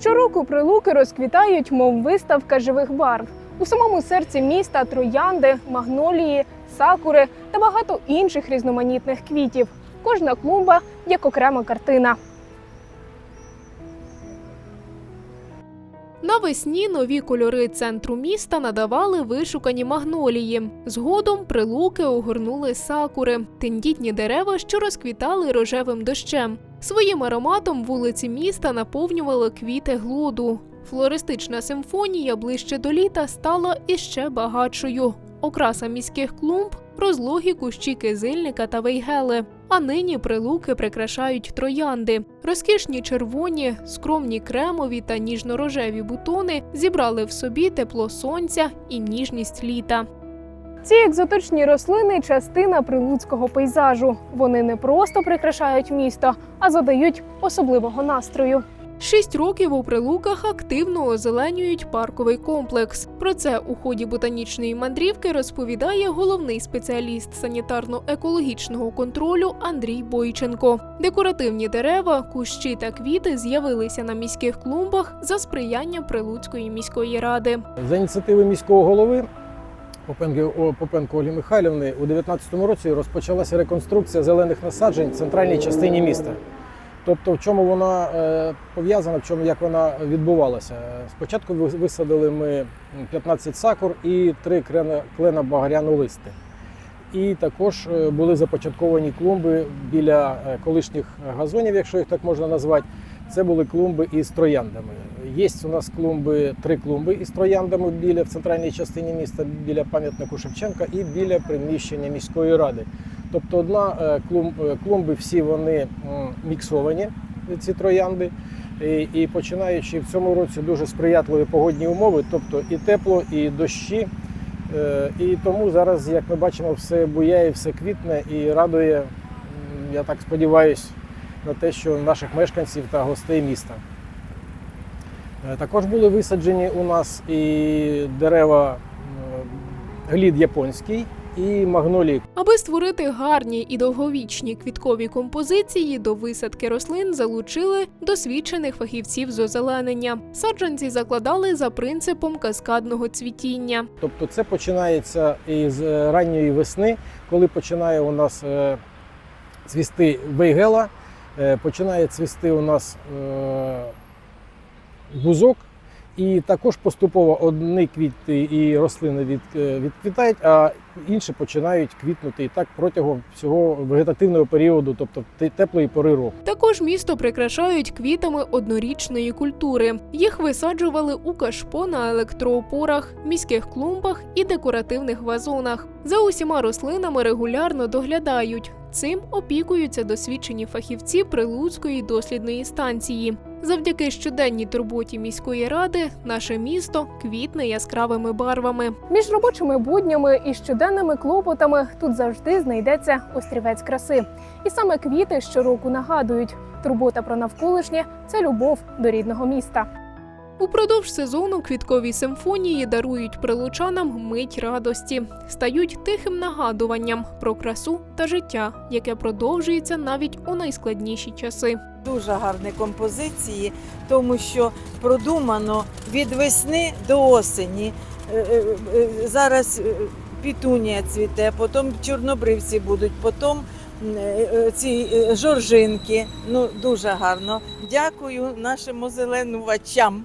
Щороку прилуки розквітають, мов виставка живих барв. У самому серці міста троянди, магнолії, сакури та багато інших різноманітних квітів. Кожна клумба як окрема картина. Навесні нові кольори центру міста надавали вишукані магнолії. Згодом прилуки огорнули сакури, тендітні дерева, що розквітали рожевим дощем. Своїм ароматом вулиці міста наповнювали квіти глоду. Флористична симфонія ближче до літа стала іще багатшою. Окраса міських клумб розлогі кущі кизильника та вейгели. А нині прилуки прикрашають троянди. Розкішні червоні, скромні кремові та ніжно-рожеві бутони зібрали в собі тепло сонця і ніжність літа. Ці екзотичні рослини частина прилуцького пейзажу. Вони не просто прикрашають місто, а задають особливого настрою. Шість років у прилуках активно озеленюють парковий комплекс. Про це у ході ботанічної мандрівки розповідає головний спеціаліст санітарно-екологічного контролю Андрій Бойченко. Декоративні дерева, кущі та квіти з'явилися на міських клумбах за сприяння Прилуцької міської ради. За ініціативи міського голови Попенко Олі Михайлівни у 2019 році розпочалася реконструкція зелених насаджень в центральній частині міста. Тобто, в чому вона е, пов'язана, в чому як вона відбувалася. Спочатку висадили ми 15 сакур і 3 клена, багаряну листи. І також е, були започатковані клумби біля е, колишніх газонів, якщо їх так можна назвати. Це були клумби із трояндами. Є у нас клумби, три клумби із трояндами біля в центральній частині міста, біля пам'ятнику Шевченка і біля приміщення міської ради. Тобто одна е, е, клумби всі вони міксовані, ці троянди. І, і починаючи в цьому році дуже сприятливі погодні умови, тобто і тепло, і дощі. Е, І тому зараз, як ми бачимо, все буяє, все квітне і радує, я так сподіваюся, на те, що наших мешканців та гостей міста. Також були висаджені у нас і дерева глід японський і магнолії Аби створити гарні і довговічні квіткові композиції, до висадки рослин залучили досвідчених фахівців з озеленення. Саджанці закладали за принципом каскадного цвітіння. Тобто це починається із е, ранньої весни, коли починає у нас е, цвісти вейгела, е, починає цвісти у нас бузок, і також поступово одні квіти і рослини від, е, відквітають, а інші починають квітнути і так протягом всього вегетативного періоду, тобто теплої пори року. Також місто прикрашають квітами однорічної культури. Їх висаджували у кашпо на електроопорах, міських клумбах і декоративних вазонах. За усіма рослинами регулярно доглядають. Цим опікуються досвідчені фахівці Прилуцької дослідної станції. Завдяки щоденній турботі міської ради наше місто квітне яскравими барвами. Між робочими буднями і щоденними клопотами тут завжди знайдеться острівець краси. І саме квіти щороку нагадують: турбота про навколишнє це любов до рідного міста. Упродовж сезону квіткові симфонії дарують прилучанам мить радості, стають тихим нагадуванням про красу та життя, яке продовжується навіть у найскладніші часи. Дуже гарні композиції, тому що продумано від весни до осені. Е, е, е, Зараз пітунія цвіте, потім чорнобривці будуть, потім ці жоржинки. Ну дуже гарно. Дякую нашим озеленувачам.